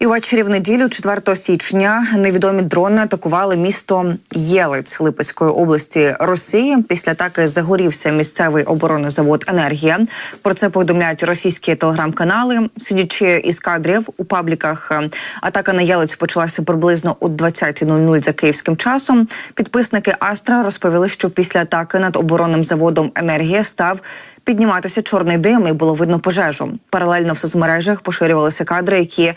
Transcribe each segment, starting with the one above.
І ввечері в неділю, 4 січня, невідомі дрони атакували місто Єлець Липецької області Росії. Після атаки загорівся місцевий оборонний завод Енергія. Про це повідомляють російські телеграм-канали. Судячи із кадрів у пабліках, е, атака на Єлець почалася приблизно о 20.00 за київським часом. Підписники Астра розповіли, що після атаки над оборонним заводом Енергія став підніматися чорний дим і було видно пожежу. Паралельно в соцмережах поширювалися кадри, які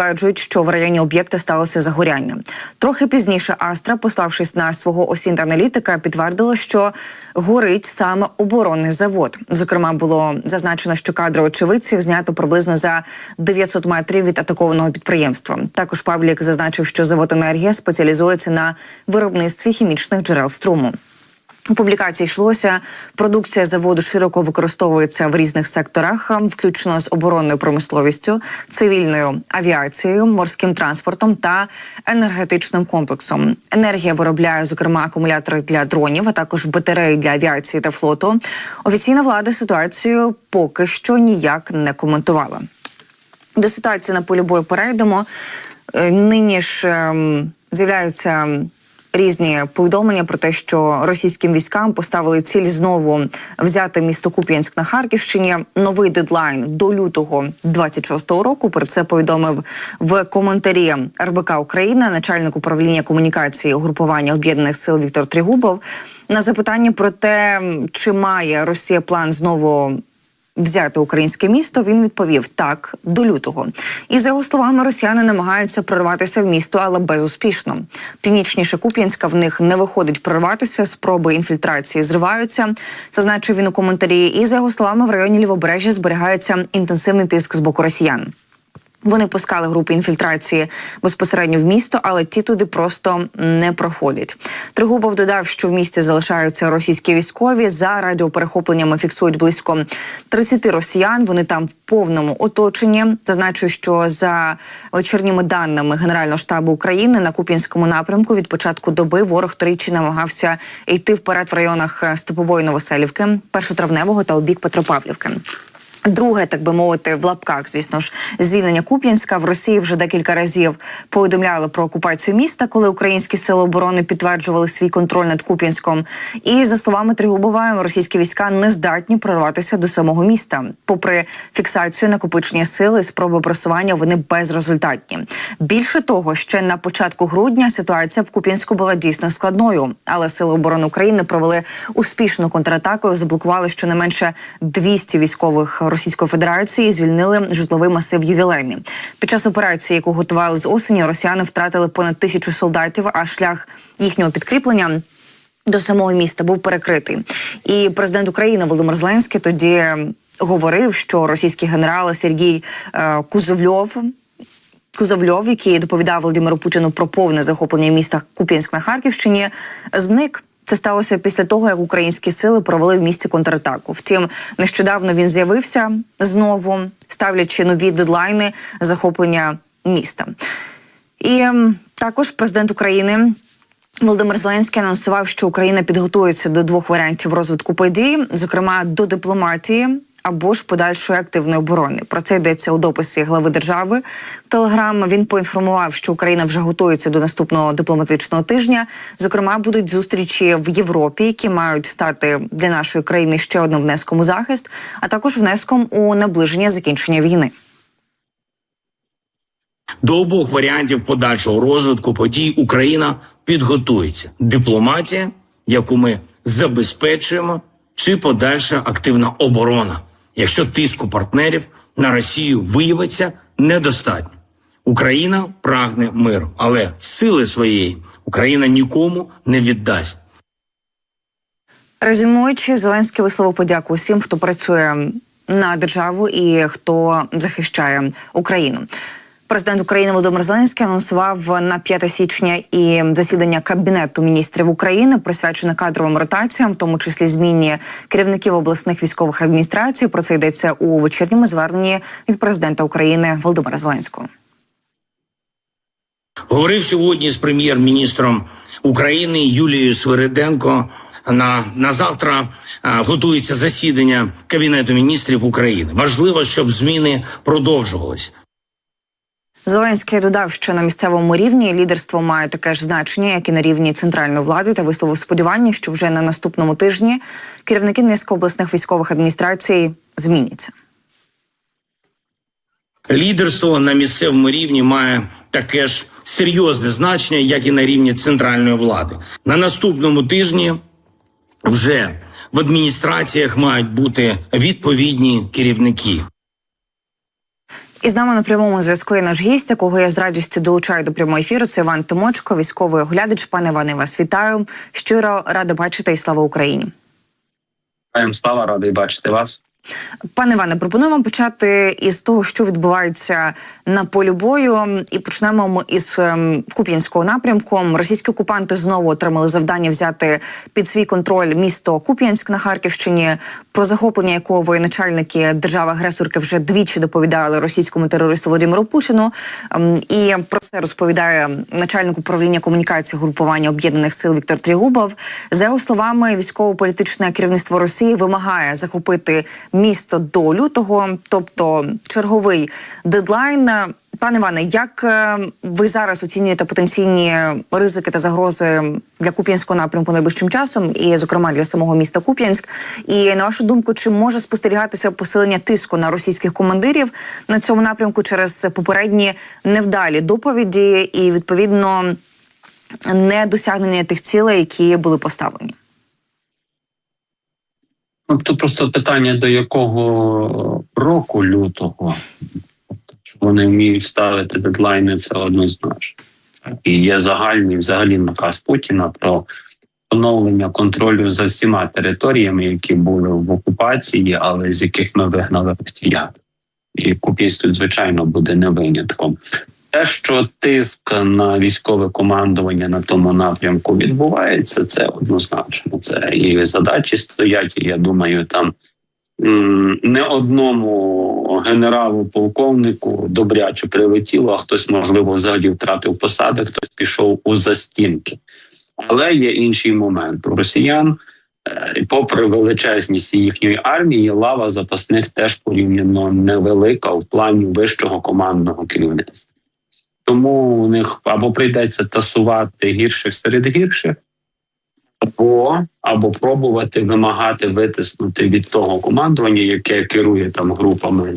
підтверджують, що в районі об'єкта сталося загоряння. Трохи пізніше Астра, пославшись на свого осінт-аналітика, підтвердила, що горить саме оборонний завод. Зокрема, було зазначено, що кадри очевидців знято приблизно за 900 метрів від атакованого підприємства. Також паблік зазначив, що завод енергія спеціалізується на виробництві хімічних джерел струму. У публікації йшлося, продукція заводу широко використовується в різних секторах, включно з оборонною промисловістю, цивільною авіацією, морським транспортом та енергетичним комплексом. Енергія виробляє зокрема акумулятори для дронів, а також батареї для авіації та флоту. Офіційна влада ситуацію поки що ніяк не коментувала. До ситуації на полі бою перейдемо. Е, Нині ж ем, з'являються різні повідомлення про те, що російським військам поставили ціль знову взяти місто Куп'янськ на Харківщині. Новий дедлайн до лютого 26-го року. Про це повідомив в коментарі РБК Україна, начальник управління комунікації угрупування об'єднаних сил Віктор Тригубов. На запитання про те, чи має Росія план знову взяти українське місто, він відповів так до лютого. І за його словами, росіяни намагаються прорватися в місто, але безуспішно. Північніше Куп'янська в них не виходить прорватися. Спроби інфільтрації зриваються. Зазначив він у коментарі. І за його словами, в районі Лівобережжя зберігається інтенсивний тиск з боку росіян. Вони пускали групи інфільтрації безпосередньо в місто, але ті туди просто не проходять. Тригубов додав, що в місті залишаються російські військові. За радіоперехопленнями фіксують близько 30 росіян. Вони там в повному оточенні. Зазначу, що за вечірніми даними Генерального штабу України на Куп'янському напрямку від початку доби ворог тричі намагався йти вперед в районах Степової Новоселівки, першотравневого та у бік Петропавлівки. Друге, так би мовити, в лапках, звісно ж, звільнення Куп'янська в Росії вже декілька разів повідомляли про окупацію міста, коли українські сили оборони підтверджували свій контроль над Куп'янськом. І за словами Тригубова, російські війська не здатні прорватися до самого міста. Попри фіксацію накопичення сили, спроби просування вони безрезультатні. Більше того, ще на початку грудня ситуація в Куп'янську була дійсно складною, але сили оборони України провели успішну контратаку, і заблокували щонайменше 200 військових Російської Федерації звільнили житловий масив ювілейний. Під час операції, яку готували з осені, росіяни втратили понад тисячу солдатів, а шлях їхнього підкріплення. До самого міста був перекритий, і президент України Володимир Зеленський тоді говорив, що російський генерал Сергій е, Кузовльов Кузовльов, який доповідав Володимиру Путіну про повне захоплення міста Куп'янськ на Харківщині, зник. Це сталося після того, як українські сили провели в місті контратаку. Втім, нещодавно він з'явився знову, ставлячи нові дедлайни захоплення міста. І ем, також президент України. Володимир Зеленський анонсував, що Україна підготується до двох варіантів розвитку подій, зокрема до дипломатії або ж подальшої активної оборони. Про це йдеться у дописі глави держави. Телеграм він поінформував, що Україна вже готується до наступного дипломатичного тижня. Зокрема, будуть зустрічі в Європі, які мають стати для нашої країни ще одним внеском у захист, а також внеском у наближення закінчення війни. До обох варіантів подальшого розвитку подій Україна підготується: дипломатія, яку ми забезпечуємо, чи подальша активна оборона, якщо тиску партнерів на Росію виявиться недостатньо. Україна прагне миру, але сили своєї Україна нікому не віддасть. Резюмуючи, Зеленський висловив подяку усім, хто працює на державу і хто захищає Україну. Президент України Володимир Зеленський анонсував на 5 січня і засідання кабінету міністрів України присвячене кадровим ротаціям, в тому числі зміні керівників обласних військових адміністрацій. Про це йдеться у вечірньому зверненні від президента України Володимира Зеленського. Говорив сьогодні з прем'єр-міністром України Юлією Свириденко на, на завтра а, готується засідання Кабінету міністрів України. Важливо, щоб зміни продовжувалися. Зеленський додав, що на місцевому рівні лідерство має таке ж значення, як і на рівні центральної влади, та висловив сподівання, що вже на наступному тижні керівники низки обласних військових адміністрацій зміняться. Лідерство на місцевому рівні має таке ж серйозне значення, як і на рівні центральної влади. На наступному тижні вже в адміністраціях мають бути відповідні керівники. І з нами на прямому зв'язку є наш гість, якого я з радістю долучаю до прямого ефіру. Це Іван Тимочко, військовий оглядач. Пане Іване, вас вітаю. Щиро рада бачити і слава Україні. Слава, радий бачити вас. Пане Іване, пропоную вам почати із того, що відбувається на полі бою, і почнемо ми із ем, Куп'янського напрямку. Російські окупанти знову отримали завдання взяти під свій контроль місто Куп'янськ на Харківщині, про захоплення якого воєначальники держави-агресорки вже двічі доповідали російському терористу Володимиру Путіну. Ем, І про це розповідає начальник управління комунікації групування об'єднаних сил Віктор Трігубов. За його словами, військово-політичне керівництво Росії вимагає захопити місто до лютого, тобто черговий дедлайн. Пане Іване, як е, ви зараз оцінюєте потенційні ризики та загрози для Куп'янського напрямку найближчим часом, і, зокрема, для самого міста Куп'янськ? І на вашу думку, чи може спостерігатися посилення тиску на російських командирів на цьому напрямку через попередні невдалі доповіді і відповідно недосягнення тих цілей, які були поставлені? Ну, Тут просто питання до якого року лютого. Тобто, що Вони вміють ставити дедлайни, це однозначно. І є загальний взагалі наказ Путіна про встановлення контролю за всіма територіями, які були в окупації, але з яких ми вигнали росіян. І Куп'янськ тут, звичайно, буде не винятком. Те, що тиск на військове командування на тому напрямку відбувається, це однозначно. Це і задачі стоять. І я думаю, там не одному генералу, полковнику добряче прилетіло, а хтось, можливо, взагалі втратив посади, хтось пішов у застінки. Але є інший момент у росіян. е, Попри величезність їхньої армії, лава запасних теж порівняно невелика в плані вищого командного керівництва. Тому у них або прийдеться тасувати гірших серед гірших, або, або пробувати вимагати витиснути від того командування, яке керує там групами.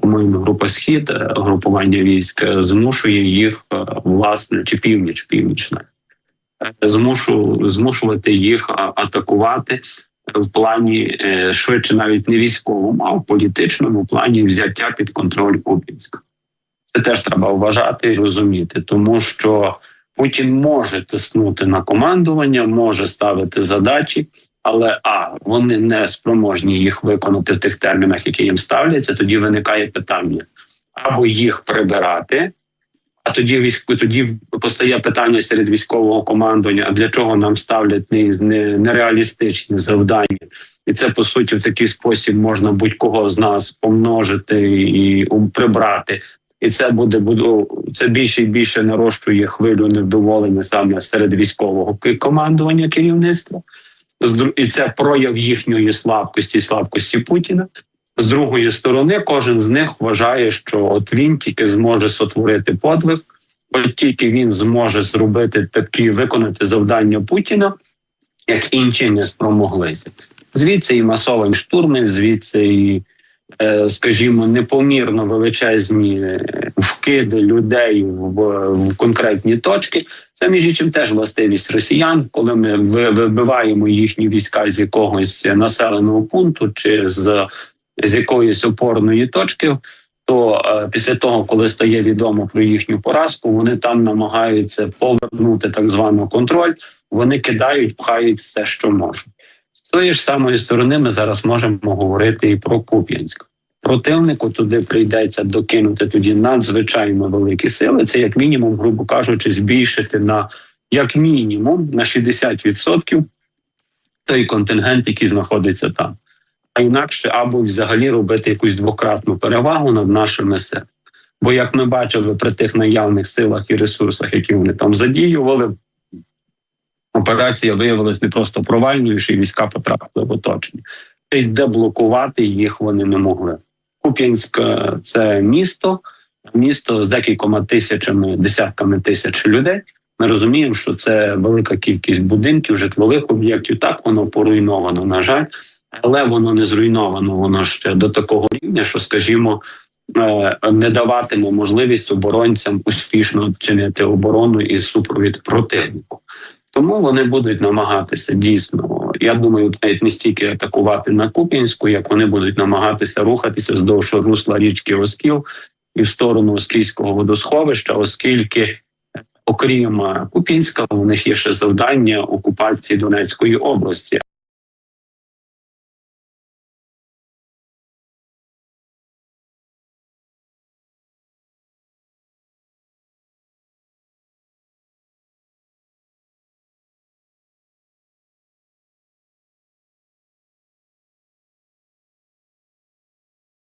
По-моєму, група схід, е, групування військ е, змушує їх е, власне чи північ, північна змушу змушувати їх атакувати в плані швидше, навіть не військовому, а в політичному плані взяття під контроль Купінська. Це теж треба вважати і розуміти, тому що Путін може тиснути на командування, може ставити задачі, але а вони не спроможні їх виконати в тих термінах, які їм ставляться. Тоді виникає питання або їх прибирати. А тоді військ тоді постає питання серед військового командування: а для чого нам ставлять не, не, нереалістичні завдання? І це по суті в такий спосіб можна будь-кого з нас помножити і прибрати. І це буде буду це більше і більше нарощує хвилю невдоволення саме серед військового командування керівництва. І це прояв їхньої слабкості, слабкості Путіна. З другої сторони, кожен з них вважає, що от він тільки зможе сотворити подвиг, от тільки він зможе зробити такі виконати завдання Путіна, як інші не спромоглися. Звідси і масовані штурми, звідси і, скажімо, непомірно величезні е, вкиди людей в, в конкретні точки. Це між іншим теж властивість росіян, коли ми вибиваємо їхні війська з якогось населеного пункту чи з з якоїсь опорної точки, то е, після того, коли стає відомо про їхню поразку, вони там намагаються повернути так званий контроль. Вони кидають, пхають все, що можуть. Тої ж самої сторони, ми зараз можемо говорити і про Куп'янськ. Противнику туди прийдеться докинути тоді надзвичайно великі сили. Це як мінімум, грубо кажучи, збільшити на як мінімум на 60% той контингент, який знаходиться там а інакше або взагалі робити якусь двократну перевагу над нашими силами. Бо, як ми бачили при тих наявних силах і ресурсах, які вони там задіювали, Операція виявилась не просто провальною, що й війська потрапили в оточення. Та й деблокувати їх вони не могли. Куп'янськ е, це місто, місто з декількома тисячами, десятками тисяч людей. Ми розуміємо, що це велика кількість будинків, житлових об'єктів. Так воно поруйновано, на жаль, але воно не зруйновано. Воно ще до такого рівня, що, скажімо, е, не даватиме можливість оборонцям успішно чинити оборону із супровід противнику. Тому вони будуть намагатися дійсно. Я думаю, навіть не стільки атакувати на Куп'янську, як вони будуть намагатися рухатися здовж русла річки Оскіл і в сторону Оскільського водосховища, оскільки окрім Куп'янська, у них є ще завдання окупації Донецької області.